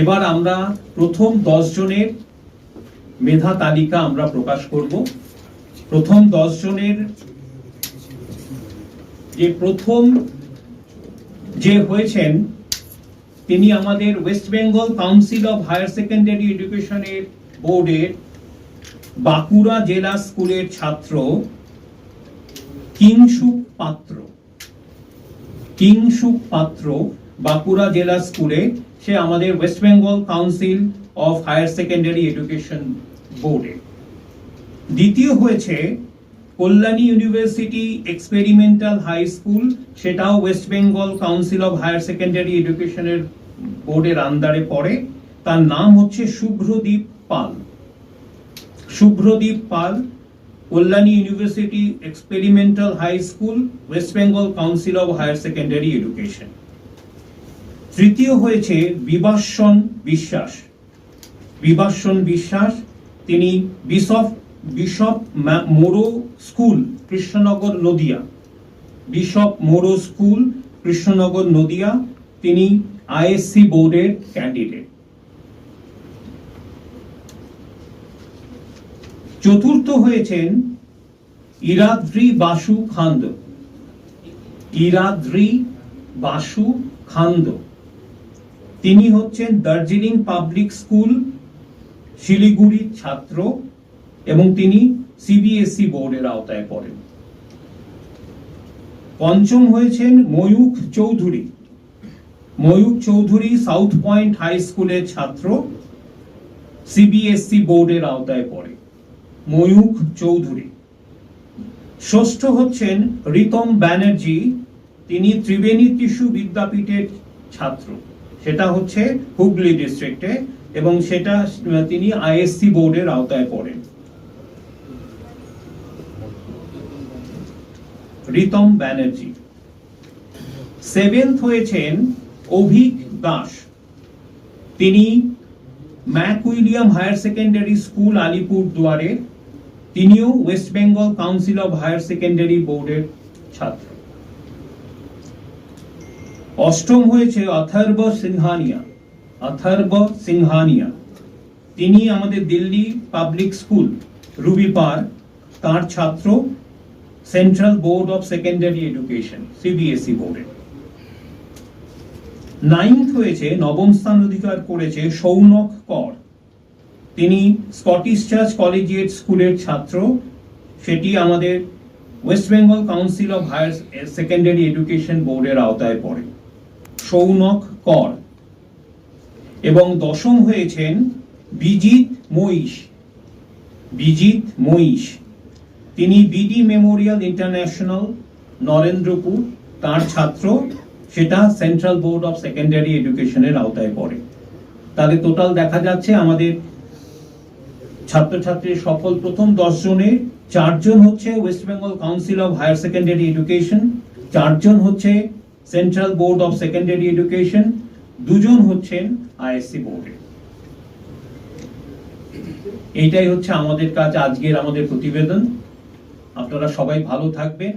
এবার আমরা প্রথম দশ জনের মেধা তালিকা আমরা প্রকাশ করব। প্রথম দশ জনের যে প্রথম যে হয়েছেন, তিনি আমাদের West Bengal Council of Higher Secondary এডুকেশনের বোর্ডের বাঁকুড়া জেলা স্কুলের ছাত্র কিংসুক পাত্র। কিংসুক পাত্র বাঁকুড়া জেলা স্কুলে সে আমাদের West Bengal Council of Higher Secondary Education বোর্ডে। দ্বিতীয় হয়েছে Kalyani University Experimental High School, সেটাও West Bengal Council of Higher Secondary এডুকেশনের বোর্ডের আন্ডারে পড়ে। তার নাম হচ্ছে Subhradip Pal. Subhradip Pal, Kalyani University Experimental High School, West Bengal Council of Higher Secondary Education. তৃতীয় হয়েছে বিবাসন বিশ্বাস। বিবাসন বিশ্বাস, তিনি Bishop Bishop Moreau School, Krishnanagar, Nadia. Bishop, Moreau School, Krishnanagar, Nadia, তিনি আইএসসি বোর্ডের ক্যান্ডিডেট চতুর্থ হয়েছেন ইরাদ্রি বাসু খান্দ। ইরাদ্রি বাসু খান্দ। তিনি হচ্ছেন দার্জিলিং পাবলিক স্কুল শিলিগুড়ির ছাত্র এবং তিনি সিবিএসই বোর্ডের আওতায় পড়েন। পঞ্চম হয়েছেন Mayukh Chowdhury. Mayukh Chowdhury South Point High স্কুলের ছাত্র, সিবিএসই বোর্ডের আওতায় পড়ে। ময়ূখ চৌধুরী। ষষ্ঠ হচ্ছেন রিতম ব্যানার্জি। তিনি ত্রিবেণী টিস্যু বিদ্যাপীঠের ছাত্র। সেটা হচ্ছে হুগলি ডিস্ট্রিক্টে এবং সেটা তিনি আইএসসি বোর্ডের আওতায় পড়েন। রিতম ব্যানার্জি। সেভেন্থ হয়েছেন অভিক দাস। তিনি Mac William Higher Secondary School Alipur দুয়ারে তিনিও West Bengal Council of Higher Secondary বোর্ডের ছাত্র। অষ্টম হয়েছে অথর্ব সিংহানিয়া। অথর্ব সিংহানিয়া। তিনি আমাদের Delhi Public School Ruby Park তার ছাত্র Central Board of Secondary Education CBSE বোর্ডে নাইন্থ হয়েছে, নবম স্থান অধিকার করেছে সৌনক কর। তিনি স্কটিশ চার্চ কলেজিয়েট স্কুলের ছাত্র, সেটি আমাদের West Bengal Council of Higher Secondary Education বোর্ডের আওতায় পড়ে। সৌনক কর। এবং দশম হয়েছেন বিজিত মহিষ। বিজিত মহিষ। তিনি বিডি মেমোরিয়াল ইন্টারন্যাশনাল নরেন্দ্রপুর, তার ছাত্র, সেটা সেন্ট্রাল বোর্ড অফ সেকেন্ডারি এডুকেশনের আওতায় পড়ে। তাহলে টোটাল দেখা যাচ্ছে আমাদের ছাত্রছাত্রীর সফল প্রথম দশ জনে, চারজন হচ্ছে West Bengal Council of Higher Secondary Education, চারজন হচ্ছে Central Board of Secondary Education দুজন হচ্ছেন আইএসসি বোর্ডে এইটাই হচ্ছে আমাদের কাজ, আজকের আমাদের প্রতিবেদন। আপনারা সবাই ভালো থাকবেন।